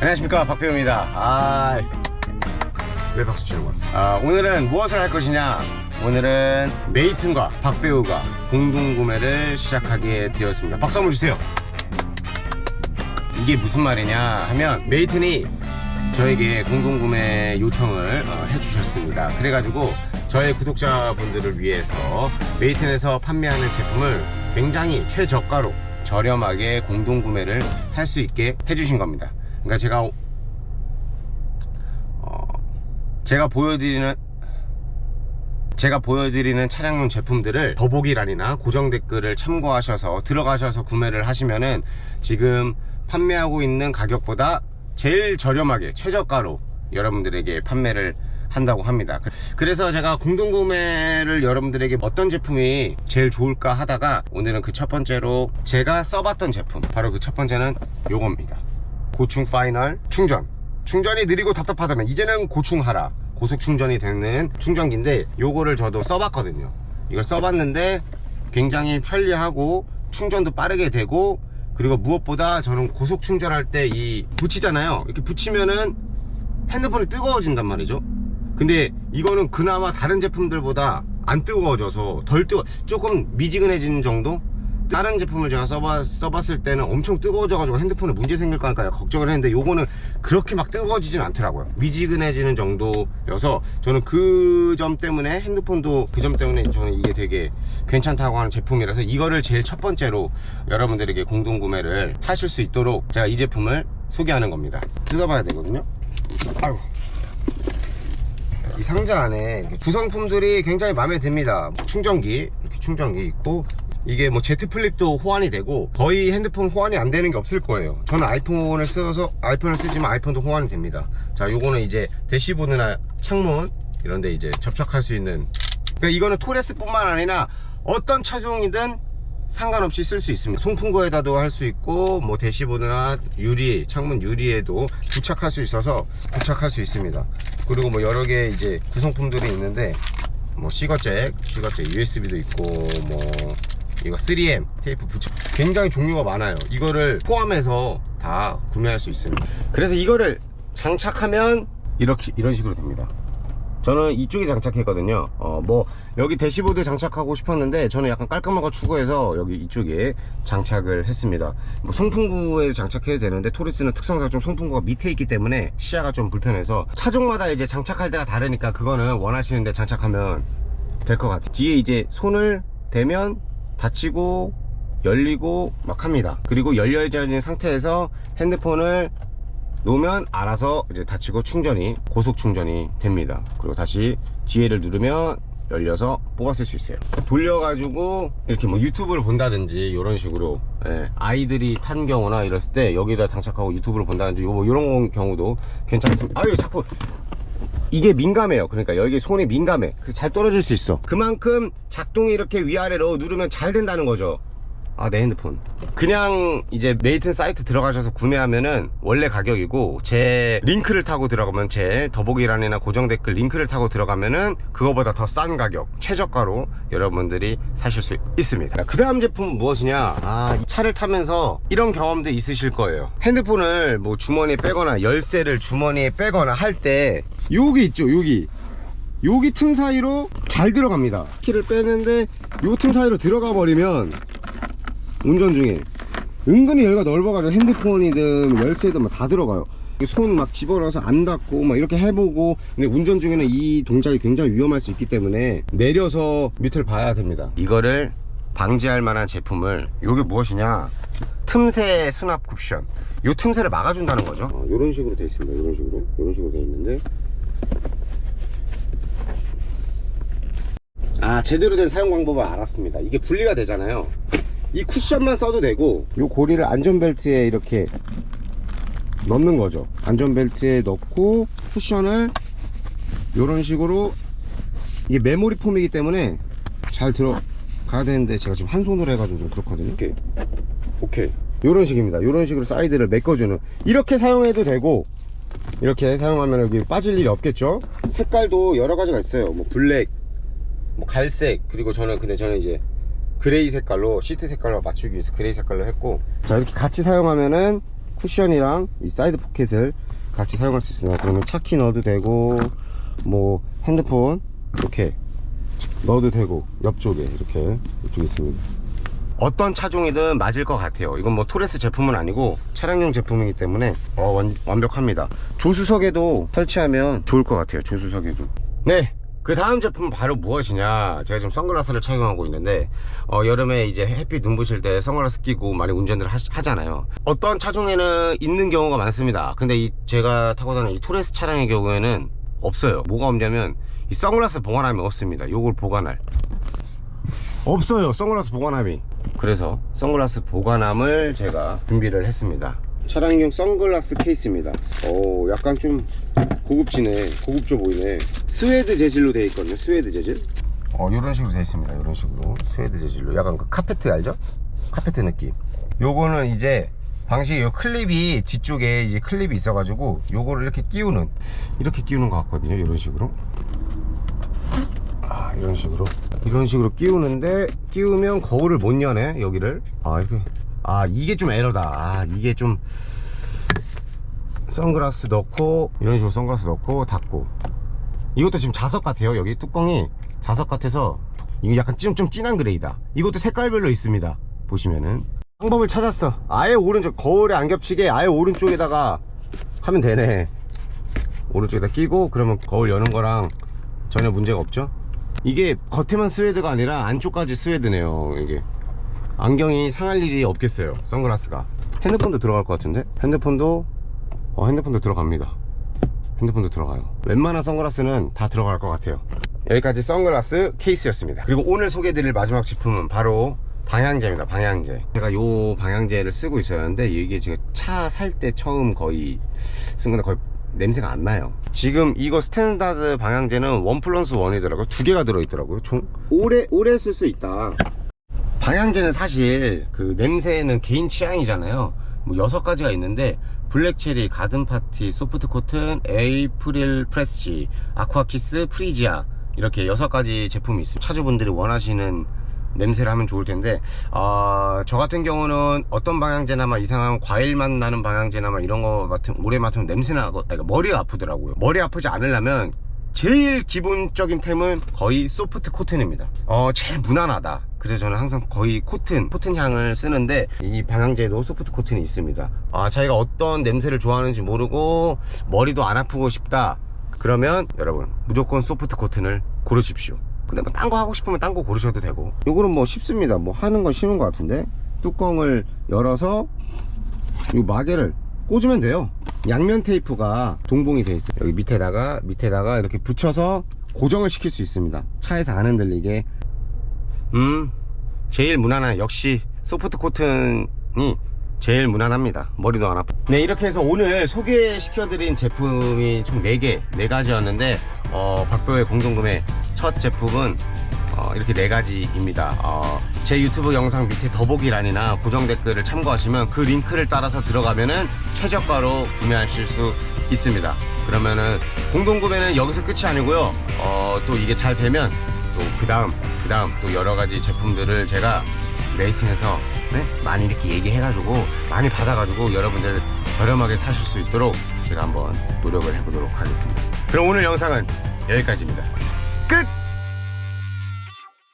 안녕하십니까 박배우입니다. 아, 왜 박수 치는 거야? 아, 오늘은 무엇을 할 것이냐? 오늘은 메이튼과 박배우가 공동 구매를 시작하게 되었습니다. 박수 한번 주세요. 이게 무슨 말이냐 하면 메이튼이 저에게 공동 구매 요청을 어, 해주셨습니다. 그래가지고 저의 구독자분들을 위해서 메이튼에서 판매하는 제품을 굉장히 최저가로 저렴하게 공동 구매를 할 수 있게 해주신 겁니다. 그러니까 제가 어, 제가 보여드리는 제가 보여드리는 차량용 제품들을 더보기란이나 고정 댓글을 참고하셔서 들어가셔서 구매를 하시면은 지금 판매하고 있는 가격보다 제일 저렴하게 최저가로 여러분들에게 판매를 한다고 합니다. 그래서 제가 공동 구매를 여러분들에게 어떤 제품이 제일 좋을까 하다가 오늘은 그 첫 번째로 제가 써봤던 제품 바로 그 첫 번째는 요겁니다. 고충 파이널 충전. 충전이 느리고 답답하다면 이제는 고충하라. 고속 충전이 되는 충전기인데 요거를 저도 써봤거든요. 이걸 써봤는데 굉장히 편리하고 충전도 빠르게 되고 그리고 무엇보다 저는 고속 충전할 때 이 붙이잖아요. 이렇게 붙이면은 핸드폰이 뜨거워진단 말이죠. 근데 이거는 그나마 다른 제품들보다 안 뜨거워져서 덜 뜨거 조금 미지근해지는 정도? 다른 제품을 제가 써봤, 써봤을 때는 엄청 뜨거워져가지고 핸드폰에 문제 생길 거 아닐까 걱정을 했는데 요거는 그렇게 막 뜨거워지진 않더라고요. 미지근해지는 정도여서 저는 그 점 때문에 핸드폰도 그 점 때문에 저는 이게 되게 괜찮다고 하는 제품이라서 이거를 제일 첫 번째로 여러분들에게 공동 구매를 하실 수 있도록 제가 이 제품을 소개하는 겁니다. 뜯어봐야 되거든요. 아유. 이 상자 안에 구성품들이 굉장히 마음에 듭니다. 충전기, 이렇게 충전기 있고, 이게 뭐 Z 플립도 호환이 되고, 거의 핸드폰 호환이 안 되는 게 없을 거예요. 저는 아이폰을 써서, 아이폰을 쓰지만 아이폰도 호환이 됩니다. 자, 요거는 이제 대시보드나 창문, 이런데 이제 접착할 수 있는. 그러니까 이거는 토레스 뿐만 아니라 어떤 차종이든 상관없이 쓸 수 있습니다. 송풍구에다도 할 수 있고, 뭐 대시보드나 유리, 창문 유리에도 부착할 수 있어서 부착할 수 있습니다. 그리고 뭐 여러 개 이제 구성품들이 있는데, 뭐 시거잭, 시거잭 USB도 있고, 뭐 이거 3M 테이프 부착 굉장히 종류가 많아요. 이거를 포함해서 다 구매할 수 있습니다. 그래서 이거를 장착하면 이렇게 이런 식으로 됩니다. 저는 이쪽에 장착했거든요. 어, 뭐, 여기 대시보드 장착하고 싶었는데, 저는 약간 깔끔한 거 추구해서 여기 이쪽에 장착을 했습니다. 뭐, 송풍구에 장착해도 되는데, 토리스는 특성상 좀 송풍구가 밑에 있기 때문에 시야가 좀 불편해서, 차종마다 이제 장착할 때가 다르니까, 그거는 원하시는데 장착하면 될 것 같아요. 뒤에 이제 손을 대면 닫히고, 열리고 막 합니다. 그리고 열려져 있는 상태에서 핸드폰을 놓으면 알아서 이제 닫히고 충전이 고속 충전이 됩니다. 그리고 다시 뒤에를 누르면 열려서 뽑았을 수 있어요. 돌려가지고 이렇게 뭐 유튜브를 본다든지 이런 식으로 예, 아이들이 탄 경우나 이랬을 때 여기다 장착하고 유튜브를 본다든지 뭐 이런 경우도 괜찮습니다. 아유 자꾸 이게 민감해요. 그러니까 여기 손이 민감해. 그래서 잘 떨어질 수 있어. 그만큼 작동이 이렇게 위아래로 누르면 잘 된다는 거죠 아, 내 핸드폰. 그냥 이제 메이튼 사이트 들어가셔서 구매하면은 원래 가격이고 제 링크를 타고 들어가면 제 더보기란이나 고정 댓글 링크를 타고 들어가면은 그거보다 더 싼 가격, 최저가로 여러분들이 사실 수 있습니다. 그 다음 제품은 무엇이냐? 아, 이 차를 타면서 이런 경험도 있으실 거예요. 핸드폰을 뭐 주머니에 빼거나 열쇠를 주머니에 빼거나 할 때 여기 있죠, 여기. 여기 틈 사이로 잘 들어갑니다. 키를 빼는데 요 틈 사이로 들어가 버리면 운전 중에 은근히 여기가 넓어가지고 핸드폰이든 열쇠든 막 다 들어가요. 손 막 집어넣어서 안 닿고 막 이렇게 해보고 근데 운전 중에는 이 동작이 굉장히 위험할 수 있기 때문에 내려서 밑을 봐야 됩니다. 이거를 방지할 만한 제품을 이게 무엇이냐? 틈새 수납 옵션. 이 틈새를 막아준다는 거죠. 이런 식으로 돼 있습니다. 이런 식으로. 이런 식으로 돼 있는데. 아 제대로 된 사용 방법을 알았습니다. 이게 분리가 되잖아요 이 쿠션만 써도 되고 이 고리를 안전벨트에 이렇게 넣는 거죠. 안전벨트에 넣고 쿠션을 이런 식으로 이게 메모리 폼이기 때문에 잘 들어가야 되는데 제가 지금 한 손으로 해가지고 좀 그렇거든요. 오케이 오케이. 이런 식입니다. 이런 식으로 사이드를 메꿔주는. 이렇게 사용해도 되고 이렇게 사용하면 여기 빠질 일이 없겠죠? 색깔도 여러 가지가 있어요. 뭐 블랙 뭐 갈색 그리고 저는 근데 저는 이제 그레이 색깔로 시트 색깔로 맞추기 위해서 그레이 색깔로 했고 자 이렇게 같이 사용하면은 쿠션이랑 이 사이드 포켓을 같이 사용할 수 있습니다. 그러면 차키 넣어도 되고 뭐 핸드폰 이렇게 넣어도 되고 옆쪽에 이렇게 이쪽에 있습니다. 어떤 차종이든 맞을 것 같아요. 이건 뭐 토레스 제품은 아니고 차량용 제품이기 때문에 어, 완, 완벽합니다. 조수석에도 설치하면 좋을 것 같아요. 조수석에도. 네. 그 다음 제품은 바로 무엇이냐? 제가 지금 선글라스를 착용하고 있는데 어, 여름에 이제 햇빛 눈부실 때 선글라스 끼고 많이 운전을 하, 하잖아요. 어떤 차종에는 있는 경우가 많습니다. 근데 이 제가 타고 다니는 이 토레스 차량의 경우에는 없어요. 뭐가 없냐면 이 선글라스 보관함이 없습니다. 요걸 보관할. 없어요. 선글라스 보관함이. 그래서 선글라스 보관함을 제가 준비를 했습니다 차량용 선글라스 케이스입니다. 오 약간 좀 고급지네. 고급져 보이네. 스웨드 재질로 되어 있거든요 스웨드 재질. 어 이런 식으로 되어 있습니다. 이런 식으로. 스웨드 재질로. 약간 그 카페트 알죠? 카페트 느낌. 요거는 이제 방식이 요 클립이 뒤쪽에 이제 클립이 있어 가지고 요거를 이렇게 끼우는 이렇게 끼우는 것 같거든요 이런 식으로. 아, 이런 식으로. 이런 식으로 끼우는데 끼우면 거울을 못 여네 여기를. 아 이렇게 아 이게 좀 에러다. 아 이게 좀 선글라스 넣고 이런 식으로 선글라스 넣고 닫고. 이것도 지금 자석 같아요 여기 뚜껑이. 자석 같아서 이거 약간 좀, 좀 진한 그레이다. 이것도 색깔별로 있습니다 보시면은. 방법을 찾았어. 아예 오른쪽 거울에 안 겹치게 아예 오른쪽에다가 하면 되네. 오른쪽에다 끼고 그러면 거울 여는 거랑 전혀 문제가 없죠? 이게 겉에만 스웨드가 아니라 안쪽까지 스웨드네요 이게 안경이 상할 일이 없겠어요. 선글라스가. 핸드폰도 들어갈 것 같은데? 핸드폰도 어 핸드폰도 들어갑니다. 핸드폰도 들어가요. 웬만한 선글라스는 다 들어갈 것 같아요. 여기까지 선글라스 케이스였습니다. 그리고 오늘 소개해드릴 마지막 제품은 바로 방향제입니다 방향제. 제가 요 방향제를 쓰고 있었는데 이게 제가 차 살 때 처음 거의 쓴 건데 거의 냄새가 안 나요. 지금 이거 스탠다드 방향제는 원 플러스 원이더라고요. 두 개가 들어있더라고요 총. 오래 오래 쓸 수 있다 방향제는 사실 그 냄새는 개인 취향이잖아요. 뭐 여섯 가지가 있는데 블랙체리, 가든파티, 소프트 코튼, 에이프릴 프레시, 아쿠아키스, 프리지아 이렇게 여섯 가지 제품이 있습니다. 차주분들이 원하시는 냄새를 하면 좋을 텐데 어, 저 같은 경우는 어떤 방향제나 막 이상한 과일 맛 나는 방향제나 막 이런 거 맡은 오래 맡으면 냄새 나고 아니, 머리가 아프더라고요. 머리 아프지 않으려면 제일 기본적인 템은 거의 소프트 코튼입니다. 어 제일 무난하다. 그래서 저는 항상 거의 코튼 코튼 향을 쓰는데 이 방향제도 소프트 코튼이 있습니다. 아 자기가 어떤 냄새를 좋아하는지 모르고 머리도 안 아프고 싶다. 그러면 여러분 무조건 소프트 코튼을 고르십시오. 근데 뭐 딴 거 하고 싶으면 딴 거 고르셔도 되고. 요거는 뭐 쉽습니다. 뭐 하는 건 쉬운 것 같은데? 뚜껑을 열어서 이 마개를 꽂으면 돼요. 양면 테이프가 동봉이 돼 있어요. 여기 밑에다가 밑에다가 이렇게 붙여서 고정을 시킬 수 있습니다. 차에서 안 흔들리게. 음 제일 무난한 역시 소프트 코튼이 제일 무난합니다. 머리도 안 아프 네 이렇게 해서 오늘 소개시켜드린 제품이 총 4개 4가지였는데 어, 박도의 공동구매 첫 제품은 어, 이렇게 네 가지입니다. 어, 제 유튜브 영상 밑에 더보기란이나 고정 댓글을 참고하시면 그 링크를 따라서 들어가면은 최저가로 구매하실 수 있습니다. 그러면은 공동 구매는 여기서 끝이 아니고요. 어, 또 이게 잘 되면 또 그 다음 그 다음 또 여러 가지 제품들을 제가 레이팅해서 네? 많이 이렇게 얘기해가지고 많이 받아가지고 여러분들 저렴하게 사실 수 있도록 제가 한번 노력을 해보도록 하겠습니다. 그럼 오늘 영상은 여기까지입니다. 끝!